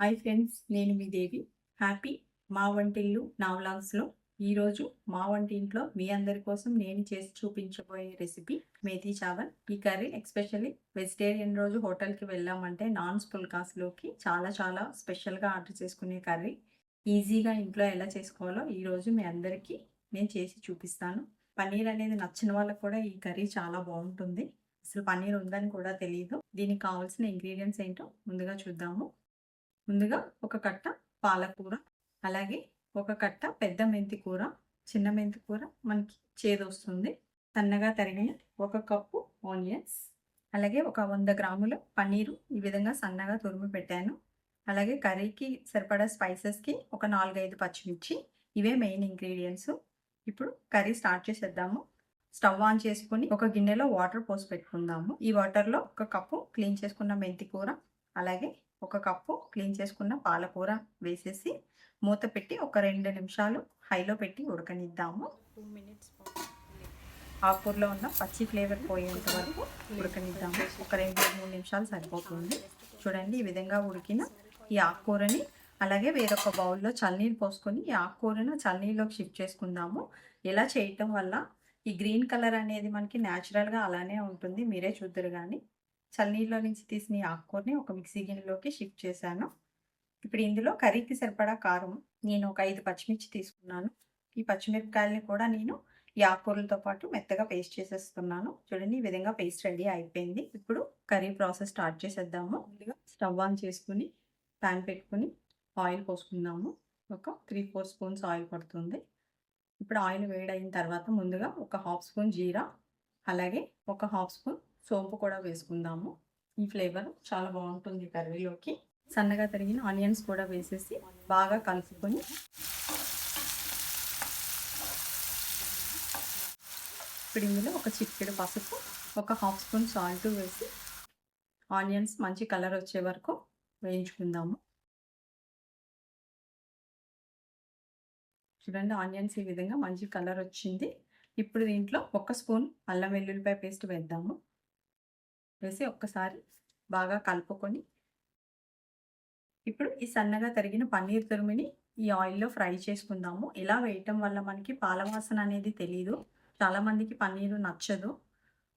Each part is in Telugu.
హాయ్ ఫ్రెండ్స్ నేను మీ దేవి. హ్యాపీ మా వంటిల్లు నా వ్లాగ్స్లో. ఈరోజు మా వంటింట్లో మీ అందరి కోసం నేను చేసి చూపించబోయే రెసిపీ మేథీ చావల్. ఈ కర్రీ ఎక్స్పెషల్లీ వెజిటేరియన్ రోజు హోటల్కి వెళ్ళామంటే నాన్స్ పుల్కాస్లోకి చాలా చాలా స్పెషల్గా ఆర్డర్ చేసుకునే కర్రీ. ఈజీగా ఇంట్లో ఎలా చేసుకోవాలో ఈరోజు మీ అందరికీ నేను చేసి చూపిస్తాను. పన్నీర్ అనేది నచ్చిన వాళ్ళకు కూడా ఈ కర్రీ చాలా బాగుంటుంది. అసలు పన్నీర్ ఉందని కూడా తెలియదు దీనికి కావాల్సిన ఇంగ్రీడియంట్స్ ఏంటో ముందుగా చూద్దాము. ముందుగా ఒక కట్ట పాలకూర అలాగే ఒక కట్ట పెద్ద మెంతి కూర చిన్న మెంతి కూర మనకి చేదొస్తుంది సన్నగా తరిగిన ఒక కప్పు ఆనియన్స్ అలాగే ఒక వంద గ్రాముల పన్నీరు ఈ విధంగా సన్నగా తురిమి పెట్టాను. అలాగే కర్రీకి సరిపడా స్పైసెస్కి ఒక నాలుగైదు పచ్చిమిర్చి ఇవే మెయిన్ ఇంగ్రీడియంట్స్. ఇప్పుడు కర్రీ స్టార్ట్ చేసేద్దాము. స్టవ్ ఆన్ చేసుకుని ఒక గిన్నెలో వాటర్ పోసి పెట్టుకుందాము. ఈ వాటర్లో ఒక కప్పు క్లీన్ చేసుకున్న మెంతి కూర అలాగే ఒక కప్పు క్లీన్ చేసుకున్న పాలకూర వేసేసి మూత పెట్టి ఒక రెండు నిమిషాలు హైలో పెట్టి ఉడకనిద్దాము. టూ మినిట్స్ ఆకుకూరలో ఉన్న పచ్చి ఫ్లేవర్ పోయేంత వరకు ఉడకనిద్దాము. ఒక రెండు మూడు నిమిషాలు సరిపోతుంది. చూడండి ఈ విధంగా ఉడికిన ఈ ఆకుకూరని అలాగే వేరొక బౌల్లో చల్లనీళ్ళు పోసుకొని ఈ ఆకుకూరను చల్లనీళ్ళలోకి షిఫ్ట్ చేసుకుందాము. ఇలా చేయటం వల్ల ఈ గ్రీన్ కలర్ అనేది మనకి న్యాచురల్గా అలానే ఉంటుంది మీరే చూద్దరు కానీ చల్లనీళ్ళలో నుంచి తీసిన ఈ ఆకుకూరని ఒక మిక్సీ గిన్నెలోకి షిఫ్ట్ చేశాను. ఇప్పుడు ఇందులో కర్రీకి సరిపడా కారం నేను ఒక ఐదు పచ్చిమిర్చి తీసుకున్నాను. ఈ పచ్చిమిరపకాయలని కూడా నేను ఈ ఆకుకూరలతో పాటు మెత్తగా పేస్ట్ చేసేస్తున్నాను. చూడండి ఈ విధంగా పేస్ట్ రెడీ అయిపోయింది. ఇప్పుడు కర్రీ ప్రాసెస్ స్టార్ట్ చేసేద్దాము. ముందుగా స్టవ్ ఆన్ చేసుకుని ప్యాన్ పెట్టుకుని ఆయిల్ పోసుకుందాము. ఒక త్రీ ఫోర్ స్పూన్స్ ఆయిల్ పడుతుంది. ఇప్పుడు ఆయిల్ వేడైన తర్వాత ముందుగా ఒక హాఫ్ స్పూన్ జీరా అలాగే ఒక హాఫ్ స్పూన్ సోంపు కూడా వేసుకుందాము. ఈ ఫ్లేవర్ చాలా బాగుంటుంది కర్రీలోకి. సన్నగా తరిగిన ఆనియన్స్ కూడా వేసేసి బాగా కలుపుకొని ఇప్పుడు ఇందులో ఒక చిటికెడు పసుపు ఒక హాఫ్ స్పూన్ సాల్ట్ వేసి ఆనియన్స్ మంచి కలర్ వచ్చే వరకు వేయించుకుందాము. చూడండి ఆనియన్స్ ఈ విధంగా మంచి కలర్ వచ్చింది. ఇప్పుడు దీంట్లో ఒక స్పూన్ అల్లం వెల్లుల్లిపాయ పేస్ట్ వేద్దాము. వేసి ఒక్కసారి బాగా కలుపుకొని ఇప్పుడు ఈ సన్నగా తరిగిన పన్నీర్ తురిమిని ఈ ఆయిల్లో ఫ్రై చేసుకుందాము. ఇలా వేయటం వల్ల మనకి పాలవాసన అనేది తెలియదు చాలామందికి పన్నీరు నచ్చదు.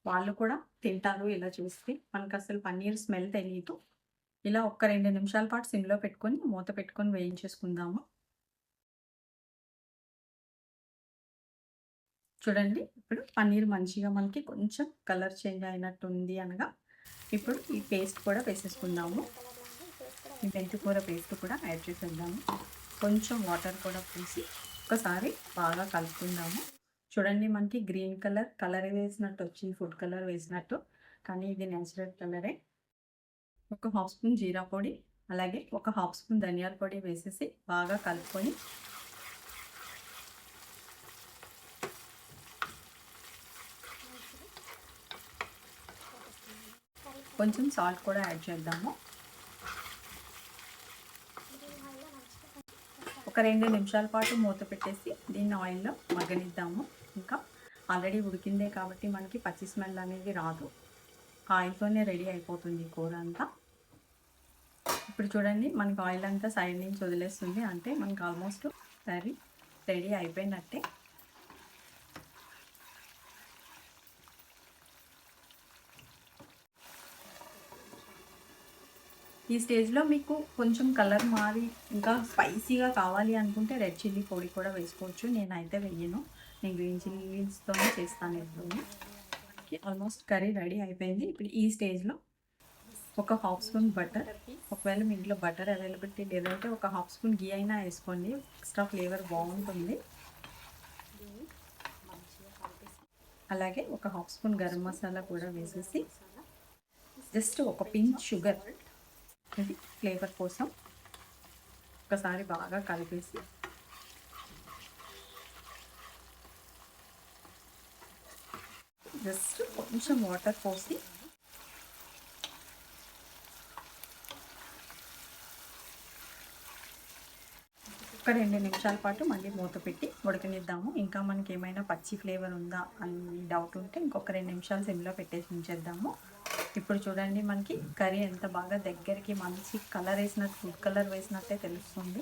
వాళ్ళు కూడా తింటారు ఇలా చూస్తే. మనకు అసలు పన్నీర్ స్మెల్ తెలియదు ఇలా ఒక్క రెండు నిమిషాల పాటు సిమ్లో పెట్టుకొని మూత పెట్టుకొని వేయించేసుకుందాము. చూడండి ఇప్పుడు పన్నీర్ మంచిగా మనకి కొంచెం కలర్ చేంజ్ అయినట్టు ఉంది అనగా ఇప్పుడు ఈ పేస్ట్ కూడా వేసేసుకుందాము. ఈ మెంతికూర పేస్ట్ కూడా యాడ్ చేసేద్దాము. కొంచెం వాటర్ కూడా పూసి ఒకసారి బాగా కలుపుకుందాము. చూడండి మనకి గ్రీన్ కలర్ కలర్ వేసినట్టు వచ్చింది ఫుడ్ కలర్ వేసినట్టు. కానీ ఇది న్యాచురల్ కలరే. ఒక హాఫ్ స్పూన్ జీరా పొడి అలాగే ఒక హాఫ్ స్పూన్ ధనియాల పొడి వేసేసి బాగా కలుపుకొని కొంచెం సాల్ట్ కూడా యాడ్ చేద్దాము. ఒక రెండు నిమిషాల పాటు మూత పెట్టేసి దీన్ని ఆయిల్లో మగ్గనిద్దాము. ఇంకా ఆల్రెడీ ఉడికిందే కాబట్టి మనకి పచ్చి స్మెల్ అనేది రాదు. ఆయిల్తోనే రెడీ అయిపోతుంది కూర అంతా. ఇప్పుడు చూడండి మనకి ఆయిల్ అంతా సైడ్ నుంచి వదిలేస్తుంది. అంటే మనకి ఆల్మోస్ట్ కర్రీ రెడీ అయిపోయినట్టే. ఈ స్టేజ్లో మీకు కొంచెం కలర్ మారి ఇంకా స్పైసీగా కావాలి అనుకుంటే రెడ్ చిల్లీ పొడి కూడా వేసుకోవచ్చు. నేనైతే వెయ్యను. నేను గ్రీన్ చిల్లీస్తోనే చేస్తాను ఎప్పుడు. ఆల్మోస్ట్ కర్రీ రెడీ అయిపోయింది. ఇప్పుడు ఈ స్టేజ్లో ఒక హాఫ్ స్పూన్ బటర్. ఒకవేళ మీ ఇంట్లో బటర్ అవైలబిలిటీ లేదంటే ఒక హాఫ్ స్పూన్ గీ అయినా వేసుకోండి. ఎక్స్ట్రా ఫ్లేవర్ బాగుంటుంది. అలాగే ఒక హాఫ్ స్పూన్ గరం మసాలా కూడా వేసేసి జస్ట్ ఒక పించ్ షుగర్ ఇది ఫ్లేవర్ కోసం ఒకసారి బాగా కలిపేసి జస్ట్ కొంచెం వాటర్ పోసి ఒక రెండు నిమిషాల పాటు మళ్ళీ మూత పెట్టి ఉడకనిద్దాము. ఇంకా మనకి ఏమైనా పచ్చి ఫ్లేవర్ ఉందా అని డౌట్ ఉంటే ఇంకొక రెండు నిమిషాలు సిమ్లో పెట్టేసి ఉంచేద్దాము. ఇప్పుడు చూడండి మనకి కర్రీ ఎంత బాగా దగ్గరికి మంచి కలర్ వేసినట్టు ఫుడ్ కలర్ వేసినట్టే తెలుస్తుంది.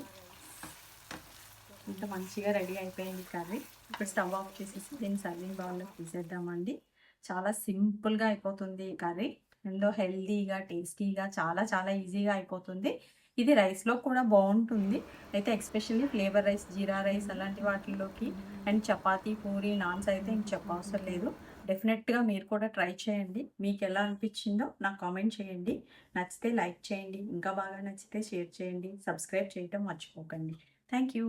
ఇంత మంచిగా రెడీ అయిపోయింది కర్రీ. ఇప్పుడు స్టవ్ ఆఫ్ చేసేసి దీన్ని సర్వింగ్ బౌల్లో తీసేద్దామండి. చాలా సింపుల్గా అయిపోతుంది కర్రీ. ఎంతో హెల్తీగా టేస్టీగా చాలా చాలా ఈజీగా అయిపోతుంది. ఇది రైస్లో కూడా బాగుంటుంది అయితే especially flavour rice jeera rice అలాంటి వాటిల్లోకి అండ్ చపాతీ పూరి నాన్స్ అయితే ఇంక చెప్పవసరం లేదు. డెఫినెట్గా మీరు కూడా ట్రై చేయండి. మీకు ఎలా అనిపించిందో నాకు కామెంట్ చేయండి. నచ్చితే లైక్ చేయండి. ఇంకా బాగా నచ్చితే షేర్ చేయండి. సబ్స్క్రైబ్ చేయటం మర్చిపోకండి. Thank you